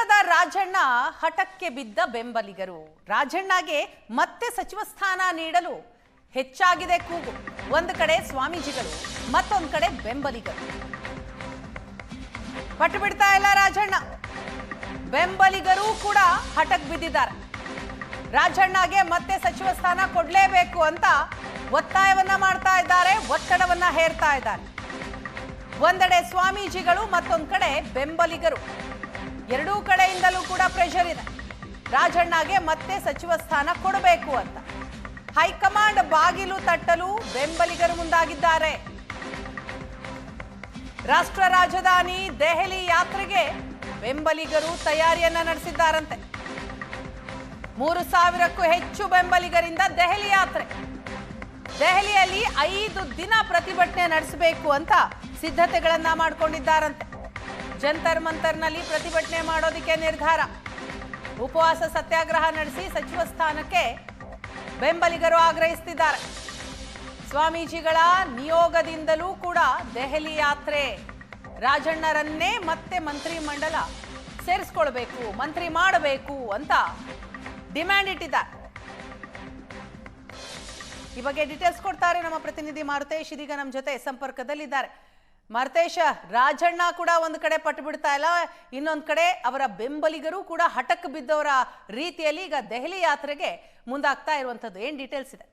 ಒತ್ತಡದ ರಾಜಣ್ಣ ಹಠಕ್ಕೆ ಬಿದ್ದ ಬೆಂಬಲಿಗರು. ರಾಜಣ್ಣಗೆ ಮತ್ತೆ ಸಚಿವ ಸ್ಥಾನ ನೀಡಲು ಹೆಚ್ಚಾಗಿದೆ ಕೂಗು. ಒಂದು ಕಡೆ ಸ್ವಾಮೀಜಿಗಳು, ಮತ್ತೊಂದು ಕಡೆ ಬೆಂಬಲಿಗರು. ಪಟ್ಟು ಬಿಡ್ತಾ ಇಲ್ಲ ರಾಜಣ್ಣ. ಬೆಂಬಲಿಗರು ಕೂಡ ಹಠಕ್ ಬಿದ್ದಿದ್ದಾರೆ. ರಾಜಣ್ಣಗೆ ಮತ್ತೆ ಸಚಿವ ಸ್ಥಾನ ಕೊಡಲೇಬೇಕು ಅಂತ ಒತ್ತಾಯವನ್ನ ಮಾಡ್ತಾ ಇದ್ದಾರೆ, ಒತ್ತಡವನ್ನ ಹೇರ್ತಾ ಇದ್ದಾರೆ. ಒಂದೆಡೆ ಸ್ವಾಮೀಜಿಗಳು, ಮತ್ತೊಂದು ಕಡೆ ಬೆಂಬಲಿಗರು. ಎರಡೂ ಕಡೆಯಿಂದಲೂ ಕೂಡ ಪ್ರೆಷರ್ ಇದೆ. ರಾಜಣ್ಣಗೆ ಮತ್ತೆ ಸಚಿವ ಸ್ಥಾನ ಕೊಡಬೇಕು ಅಂತ. ಹೈಕಮಾಂಡ್ ಬಾಗಿಲು ತಟ್ಟಲು ಬೆಂಬಲಿಗರು ಮುಂದಾಗಿದ್ದಾರೆ. ರಾಷ್ಟ್ರ ರಾಜಧಾನಿ ದೆಹಲಿ ಯಾತ್ರೆಗೆ ಬೆಂಬಲಿಗರು ತಯಾರಿಯನ್ನ ನಡೆಸಿದ್ದಾರಂತೆ. ಮೂರು ಸಾವಿರಕ್ಕೂ ಹೆಚ್ಚು ಬೆಂಬಲಿಗರಿಂದ ದೆಹಲಿ ಯಾತ್ರೆ. ದೆಹಲಿಯಲ್ಲಿ ಐದು ದಿನ ಪ್ರತಿಭಟನೆ ನಡೆಸಬೇಕು ಅಂತ ಸಿದ್ಧತೆಗಳನ್ನ ಮಾಡಿಕೊಂಡಿದ್ದಾರಂತೆ. ಜಂತರ್ ಮಂತರ್ನಲ್ಲಿ ಪ್ರತಿಭಟನೆ ಮಾಡೋದಕ್ಕೆ ನಿರ್ಧಾರ. ಉಪವಾಸ ಸತ್ಯಾಗ್ರಹ ನಡೆಸಿ ಸಚಿವ ಸ್ಥಾನಕ್ಕೆ ಬೆಂಬಲಿಗರು ಆಗ್ರಹಿಸುತ್ತಿದ್ದಾರೆ ಸ್ವಾಮೀಜಿಗಳ ನಿಯೋಗದಿಂದಲೂ ಕೂಡ ದೆಹಲಿ ಯಾತ್ರೆ. ರಾಜಣ್ಣರನ್ನೇ ಮತ್ತೆ ಮಂತ್ರಿ ಮಂಡಲ ಸೇರಿಸ್ಕೊಳ್ಬೇಕು, ಮಂತ್ರಿ ಮಾಡಬೇಕು ಅಂತ ಡಿಮ್ಯಾಂಡ್ ಇಟ್ಟಿದ್ದಾರೆ. ಈ ಬಗ್ಗೆ ಡೀಟೇಲ್ಸ್ ಕೊಡ್ತಾರೆ ನಮ್ಮ ಪ್ರತಿನಿಧಿ ಮಾರುತೇಶ್, ಇದೀಗ ನಮ್ಮ ಜೊತೆ ಸಂಪರ್ಕದಲ್ಲಿದ್ದಾರೆ. ಮಾರುತೇಶ ರಾಜಣ್ಣ ಕೂಡ ಒಂದು ಕಡೆ ಪಟ್ಟು ಬಿಡ್ತಾ ಇಲ್ಲ. ಇನ್ನೊಂದು ಕಡೆ ಅವರ ಬೆಂಬಲಿಗರು ಕೂಡ ಹಠಕ್ಕೆ ಬಿದ್ದವರ ರೀತಿಯಲ್ಲಿ ಈಗ ದೆಹಲಿ ಯಾತ್ರೆಗೆ ಮುಂದಾಗ್ತಾ ಇರುವಂತದ್ದು ಏನ್ ಡೀಟೇಲ್ಸ್ ಇದೆ?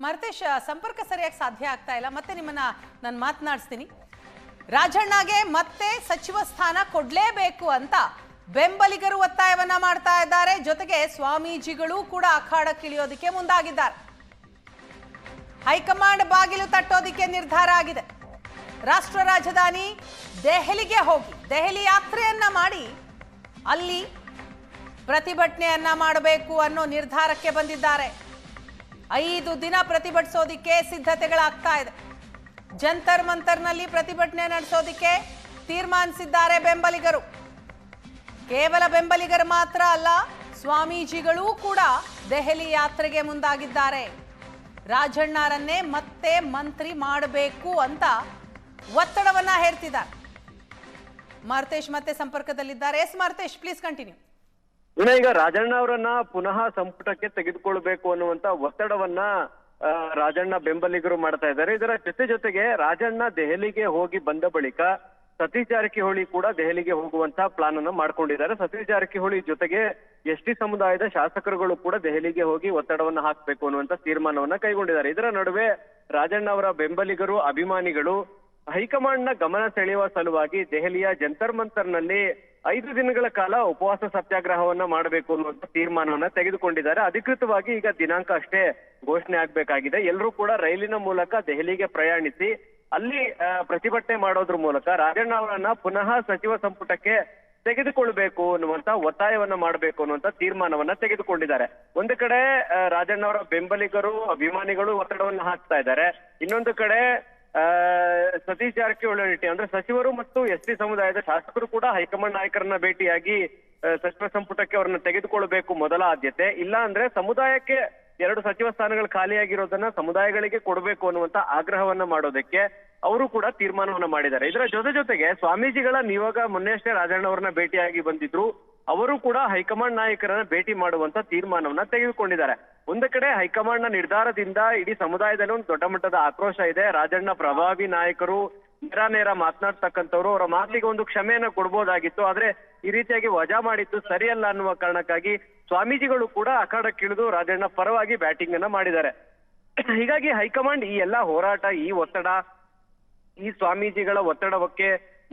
ಮರ್ತೇಶ್ ಸಂಪರ್ಕ ಸರಿಯಾಗಿ ಸಾಧ್ಯ ಆಗ್ತಾ ಇಲ್ಲ. ಮತ್ತೆ ನಿಮ್ಮನ್ನ ನಾನು ಮಾತನಾಡಿಸ್ತೀನಿ. ರಾಜಣ್ಣಗೆ ಮತ್ತೆ ಸಚಿವ ಸ್ಥಾನ ಕೊಡ್ಲೇಬೇಕು ಅಂತ ಬೆಂಬಲಿಗರು ಒತ್ತಾಯವನ್ನ ಮಾಡ್ತಾ ಇದ್ದಾರೆ. ಜೊತೆಗೆ ಸ್ವಾಮೀಜಿಗಳು ಕೂಡ ಅಖಾಡಕ್ಕಿಳಿಯೋದಕ್ಕೆ ಮುಂದಾಗಿದ್ದಾರೆ. ಹೈಕಮಾಂಡ್ ಬಾಗಿಲು ತಟ್ಟೋದಿಕ್ಕೆ ನಿರ್ಧಾರ ಆಗಿದೆ. ರಾಷ್ಟ್ರ ರಾಜಧಾನಿ ದೆಹಲಿಗೆ ಹೋಗಿ ದೆಹಲಿ ಯಾತ್ರೆಯನ್ನ ಮಾಡಿ ಅಲ್ಲಿ ಪ್ರತಿಭಟನೆಯನ್ನ ಮಾಡಬೇಕು ಅನ್ನೋ ನಿರ್ಧಾರಕ್ಕೆ ಬಂದಿದ್ದಾರೆ. ಐದು ದಿನ ಪ್ರತಿಭಟಿಸೋದಿಕ್ಕೆ ಸಿದ್ಧತೆಗಳಾಗ್ತಾ ಇದೆ. ಜಂತರ್ ಮಂತರ್ನಲ್ಲಿ ಪ್ರತಿಭಟನೆ ನಡೆಸೋದಿಕ್ಕೆ ತೀರ್ಮಾನಿಸಿದ್ದಾರೆ ಬೆಂಬಲಿಗರು. ಕೇವಲ ಬೆಂಬಲಿಗರು ಮಾತ್ರ ಅಲ್ಲ, ಸ್ವಾಮೀಜಿಗಳೂ ಕೂಡ ದೆಹಲಿ ಯಾತ್ರೆಗೆ ಮುಂದಾಗಿದ್ದಾರೆ. ರಾಜಣ್ಣರನ್ನೇ ಮತ್ತೆ ಮಂತ್ರಿ ಮಾಡಬೇಕು ಅಂತ ಒತ್ತಡವನ್ನ ಹೇರ್ತಿದ್ದಾರೆ. ಮಾರ್ತೇಶ್ ಮತ್ತೆ ಸಂಪರ್ಕದಲ್ಲಿದ್ದಾರೆ. ಎಸ್ ಮಾರ್ತೇಶ್ ಪ್ಲೀಸ್ ಕಂಟಿನ್ಯೂ ಇನ್ನ ಈಗ ರಾಜಣ್ಣ ಅವರನ್ನ ಪುನಃ ಸಂಪುಟಕ್ಕೆ ತೆಗೆದುಕೊಳ್ಬೇಕು ಅನ್ನುವಂತ ಒತ್ತಡವನ್ನ ರಾಜಣ್ಣ ಬೆಂಬಲಿಗರು ಮಾಡ್ತಾ ಇದ್ದಾರೆ. ಇದರ ಜೊತೆ ಜೊತೆಗೆ ರಾಜಣ್ಣ ದೆಹಲಿಗೆ ಹೋಗಿ ಬಂದ ಬಳಿಕ ಸತೀಶ್ ಜಾರಕಿಹೊಳಿ ಕೂಡ ದೆಹಲಿಗೆ ಹೋಗುವಂತ ಪ್ಲಾನ್ ಅನ್ನು ಮಾಡ್ಕೊಂಡಿದ್ದಾರೆ. ಸತೀಶ್ ಜಾರಕಿಹೊಳಿ ಜೊತೆಗೆ ಎಸ್ ಟಿ ಸಮುದಾಯದ ಶಾಸಕರುಗಳು ಕೂಡ ದೆಹಲಿಗೆ ಹೋಗಿ ಒತ್ತಡವನ್ನು ಹಾಕಬೇಕು ಅನ್ನುವಂತ ತೀರ್ಮಾನವನ್ನ ಕೈಗೊಂಡಿದ್ದಾರೆ. ಇದರ ನಡುವೆ ರಾಜಣ್ಣ ಅವರ ಬೆಂಬಲಿಗರು, ಅಭಿಮಾನಿಗಳು ಹೈಕಮಾಂಡ್ನ ಗಮನ ಸೆಳೆಯುವ ಸಲುವಾಗಿ ದೆಹಲಿಯ ಜಂತರ್ ಮಂತರ್ನಲ್ಲಿ ಐದು ದಿನಗಳ ಕಾಲ ಉಪವಾಸ ಸತ್ಯಾಗ್ರಹವನ್ನ ಮಾಡಬೇಕು ಅನ್ನುವಂತ ತೀರ್ಮಾನವನ್ನ ತೆಗೆದುಕೊಂಡಿದ್ದಾರೆ. ಅಧಿಕೃತವಾಗಿ ಈಗ ದಿನಾಂಕ ಅಷ್ಟೇ ಘೋಷಣೆ ಆಗ್ಬೇಕಾಗಿದೆ. ಎಲ್ಲರೂ ಕೂಡ ರೈಲಿನ ಮೂಲಕ ದೆಹಲಿಗೆ ಪ್ರಯಾಣಿಸಿ ಅಲ್ಲಿ ಪ್ರತಿಭಟನೆ ಮಾಡೋದ್ರ ಮೂಲಕ ರಾಜಣ್ಣ ಅವರನ್ನ ಪುನಃ ಸಚಿವ ಸಂಪುಟಕ್ಕೆ ತೆಗೆದುಕೊಳ್ಬೇಕು ಅನ್ನುವಂತ ಒತ್ತಾಯವನ್ನ ಮಾಡಬೇಕು ಅನ್ನುವಂತ ತೀರ್ಮಾನವನ್ನ ತೆಗೆದುಕೊಂಡಿದ್ದಾರೆ. ಒಂದು ಕಡೆ ರಾಜಣ್ಣ ಅವರ ಬೆಂಬಲಿಗರು, ಅಭಿಮಾನಿಗಳು ಒತ್ತಡವನ್ನ ಹಾಕ್ತಾ ಇದ್ದಾರೆ. ಇನ್ನೊಂದು ಕಡೆ ಸತೀಶ್ ಜಾರಕಿಹೊಳಿ ಅಂದ್ರೆ ಸಚಿವರು ಮತ್ತು ಎಸ್ ಟಿ ಸಮುದಾಯದ ಶಾಸಕರು ಕೂಡ ಹೈಕಮಾಂಡ್ ನಾಯಕರನ್ನ ಭೇಟಿಯಾಗಿ ಸಚಿವ ಸಂಪುಟಕ್ಕೆ ಅವರನ್ನ ತೆಗೆದುಕೊಳ್ಬೇಕು ಮೊದಲ ಆದ್ಯತೆ. ಇಲ್ಲ ಅಂದ್ರೆ ಸಮುದಾಯಕ್ಕೆ ಎರಡು ಸಚಿವ ಸ್ಥಾನಗಳು ಖಾಲಿಯಾಗಿರೋದನ್ನ ಸಮುದಾಯಗಳಿಗೆ ಕೊಡಬೇಕು ಅನ್ನುವಂತ ಆಗ್ರಹವನ್ನ ಮಾಡೋದಕ್ಕೆ ಅವರು ಕೂಡ ತೀರ್ಮಾನವನ್ನ ಮಾಡಿದ್ದಾರೆ. ಇದರ ಜೊತೆ ಜೊತೆಗೆ ಸ್ವಾಮೀಜಿಗಳ ನಿಯೋಗ ಮೊನ್ನೆಯಷ್ಟೇ ರಾಜಣ್ಣ ಅವರನ್ನ ಭೇಟಿಯಾಗಿ ಬಂದಿದ್ರು. ಅವರು ಕೂಡ ಹೈಕಮಾಂಡ್ ನಾಯಕರನ್ನ ಭೇಟಿ ಮಾಡುವಂತ ತೀರ್ಮಾನವನ್ನ ತೆಗೆದುಕೊಂಡಿದ್ದಾರೆ. ಒಂದು ಕಡೆ ಹೈಕಮಾಂಡ್ನ ನಿರ್ಧಾರದಿಂದ ಇಡೀ ಸಮುದಾಯದಲ್ಲಿ ಒಂದು ದೊಡ್ಡ ಮಟ್ಟದ ಆಕ್ರೋಶ ಇದೆ. ರಾಜಣ್ಣ ಪ್ರಭಾವಿ ನಾಯಕರು ನೇರ ನೇರ ಮಾತನಾಡ್ತಕ್ಕಂಥವ್ರು, ಅವರ ಮಾತಿಗೆ ಒಂದು ಕ್ಷಮೆಯನ್ನ ಕೊಡ್ಬೋದಾಗಿತ್ತು. ಆದ್ರೆ ಈ ರೀತಿಯಾಗಿ ವಜಾ ಮಾಡಿದ್ದು ಸರಿಯಲ್ಲ ಅನ್ನುವ ಕಾರಣಕ್ಕಾಗಿ ಸ್ವಾಮೀಜಿಗಳು ಕೂಡ ಅಖಾಡಕ್ಕಿಳಿದು ರಾಜಣ್ಣ ಪರವಾಗಿ ಬ್ಯಾಟಿಂಗ್ ಅನ್ನ ಮಾಡಿದ್ದಾರೆ. ಹೀಗಾಗಿ ಹೈಕಮಾಂಡ್ ಈ ಎಲ್ಲಾ ಹೋರಾಟ ಈ ಒತ್ತಡ ಈ ಸ್ವಾಮೀಜಿಗಳ ಒತ್ತಡವಕ್ಕೆ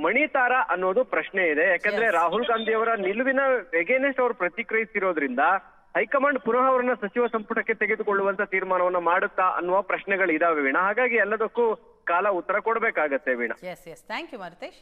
ಮಣಿತಾರ ಅನ್ನೋದು ಪ್ರಶ್ನೆ ಇದೆ. ಯಾಕಂದ್ರೆ ರಾಹುಲ್ ಗಾಂಧಿ ಅವರ ನಿಲುವಿನ ಎಗೇನೆಸ್ಟ್ ಅವರು ಪ್ರತಿಕ್ರಿಯಿಸಿರೋದ್ರಿಂದ ಹೈಕಮಾಂಡ್ ಪುನಃ ಅವರನ್ನ ಸಚಿವ ಸಂಪುಟಕ್ಕೆ ತೆಗೆದುಕೊಳ್ಳುವಂತ ತೀರ್ಮಾನವನ್ನ ಮಾಡುತ್ತಾ ಅನ್ನುವ ಪ್ರಶ್ನೆಗಳು ಇದಾವೆ ವೀಣಾ. ಹಾಗಾಗಿ ಎಲ್ಲದಕ್ಕೂ ಕಾಲ ಉತ್ತರ ಕೊಡಬೇಕಾಗತ್ತೆ ವೀಣಾ. Thank you Maruthesh